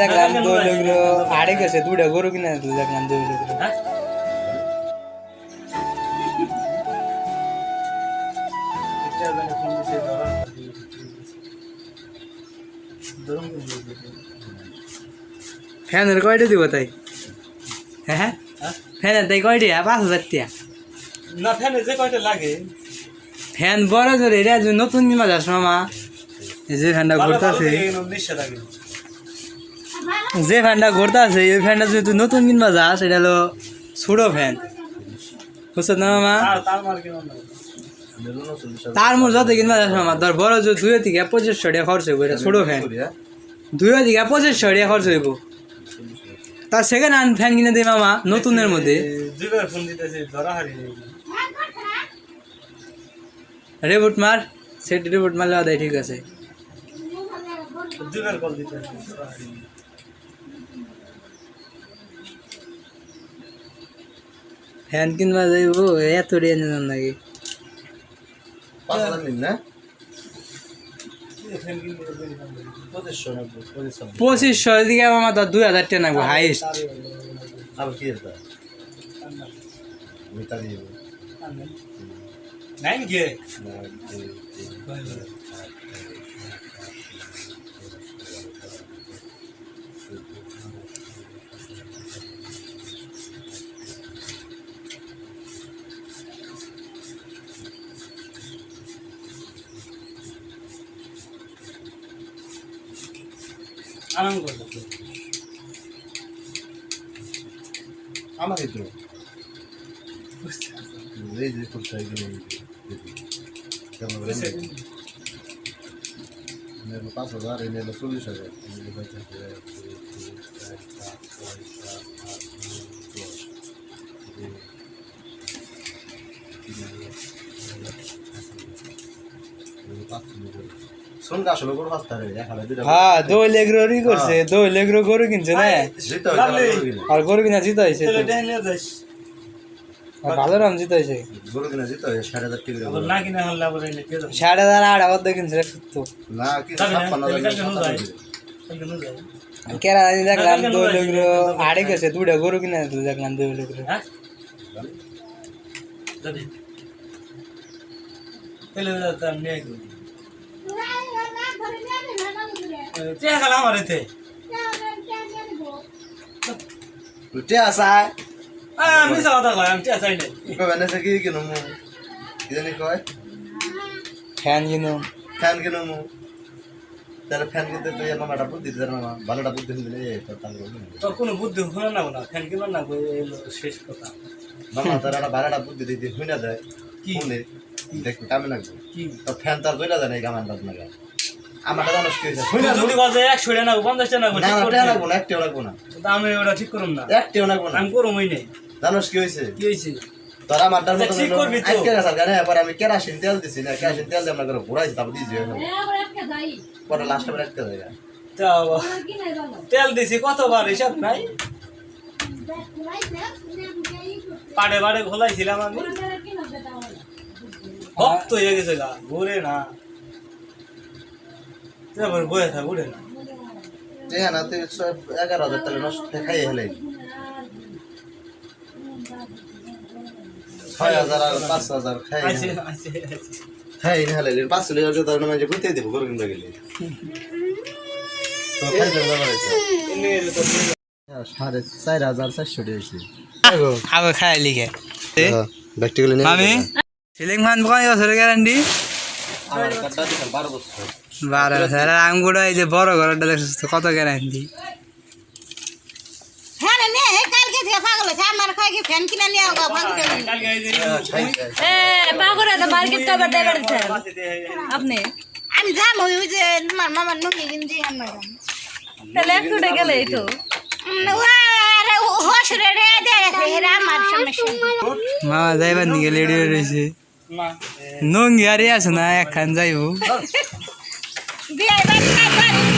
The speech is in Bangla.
দেখলাম দুই লোকরো আড়ে গেছে দুটা গরু কিনে আনছিল দেখলাম দুই লোকরো হ্যাঁ? ফ্যানের কয়টা দিব তাই? হ্যাঁ হ্যাঁ? ফ্যানের তাই কয়টা? পাঁচ হাজার টাকা না ফ্যানে যে কয়টা লাগে। ফ্যান বড় জোরে এটা নতুন নিমা যাস মামা। এই যে ফ্যানটা ঘুরতেছে। যে ফ্যানটা ঘুরতে আছে এই ফ্যানটা যদি তুই নতুন কিনবা যা সেটা হলো ছোটো ফ্যান বুঝছ না মামা? তার মার যত কিনবা যাস মামা ধর বড় যে দুই থেকে পঁচিশশো টাকা খরচ হইব এটা ছোটো ফ্যান দুই থেকে পঁচিশশো টাকা খরচ হইব। তার সেকেন্ড হ্যান্ড ফ্যান কিনে দিই মামা নতুনের মধ্যে। রেবুট মার সেট রেবুট মারলে দেয় ঠিক আছে। ফ্যান কিনবা যাইব এত রেঞ্জ নাকি পঁচিশশো দিকে মামা তোর দুই হাজার টাকা নাকবো হাইস্ট নাই গে আনন্দ করতে আমার তো এই যে কোথায় গেলে কেমন নেলো পাঁচ হাজার এই নেলো চল্লিশ হাজার পাঁচ, দুই, রে, হ্যাঁ লেগ্রোরই করছে দই লেগ্রো গরু কিনছে না। আর গরু কিনা জিত হয়েছে ভালো রাম জিত হয়েছে। ষাট হাজার হাজার কিনছে তো। কেরা দেখলাম দই লেগ্রো আড়ে গেছে দুটা গরু কিনে দেখলাম দই লেগ্রো হ্যাঁ? নিয়ে গেল আমার এতে। উঠে আসায় আমি সাদা থাকলাম আমি চেয়ে চাই নাই। কবে না সে কি কিনো মু কি জানি কয়। ফ্যান কিনো। ফ্যান কিনো মু তাহলে ফ্যান কিনতে তুই আমার একটা বুদ্ধি দিতে মামা ভালোটা বুদ্ধি দিলে। তোর কোনো বুদ্ধি হলো না না ফ্যান কিনবার না শেষ কথা। মামা তোর একটা ভালোটা বুদ্ধি দিতে হই না যায় কি? দেখবি কামে লাগবে কি? তো ফ্যান তার জয়লা যায় না এই কামান লাগবে যদি বাজে একশো টাকা না না করে টেয়া দে। লাগবো না একটিও লাগবো না। তা আমি ওটা ঠিক করুম না। একটিও লাগবো না। আমি করুম ওই জানোস কি হয়েছে? কি হয়েছে? তোর আমারটার আচ্ছা, ঠিক করবি তো। আজকে গেছে কেন? পরে আমি কেরাসিন তেল দিছি না কেরাসিন তেল দিয়ে আমরা করে ঘুরাইছি তারপর দিয়েছি পরে লাস্টে পরে একটা জায়গা তেল দিছি কতবার হিসাব নাই? পাড়ে পাড়ে ঘোলাইছিলাম আমি। ভক্ত হয়ে গেছে গা ঘুরে না। তারপর বয়ে থাক উঠে না। যে না তুই সব এগারো হাজার তাহলে নষ্ট খাইয়ে হেলে ছয় হাজার আর পাঁচ হাজার খাই আইসে আইসে আইসে খাই হেলে পাঁচ চল্লিশ হাজার তার মানে ঘুরতে দেবো গরু কিনতে গেলে। তো খাইতে ব্যাপার আছে এনে এলে তো সাড়ে চার হাজার চারশো দিয়েছি খাই লিখে ব্যাগটি গেলে সিলিং ফ্যান কয় বছরের গ্যারান্টি? আমার কার্ডটা বারো বছর। বারো আর আঙ্গুড়া এই যে বড় ঘরটা দেখছিস তো কত গ্যারান্টি ফ্যান নে কালকে থেকে পাগল হয়েছে। কি ফ্যান কিনে নিয়ে আও ভাঙতে কালকে এই যে এ পাগল তো মার্কেট কবার দেবার পাশে দিয়ে আপনি? আমি যাম ওই যে আমার মামার নুকি গিন্দি আমার তাহলে এক ছুটে গেলে এই তো। মামা যাইবার নিকে লেডি রয়েছে। না নঙ্গি আরে আছে না একখান যাইব। বিয়ে বাড়ি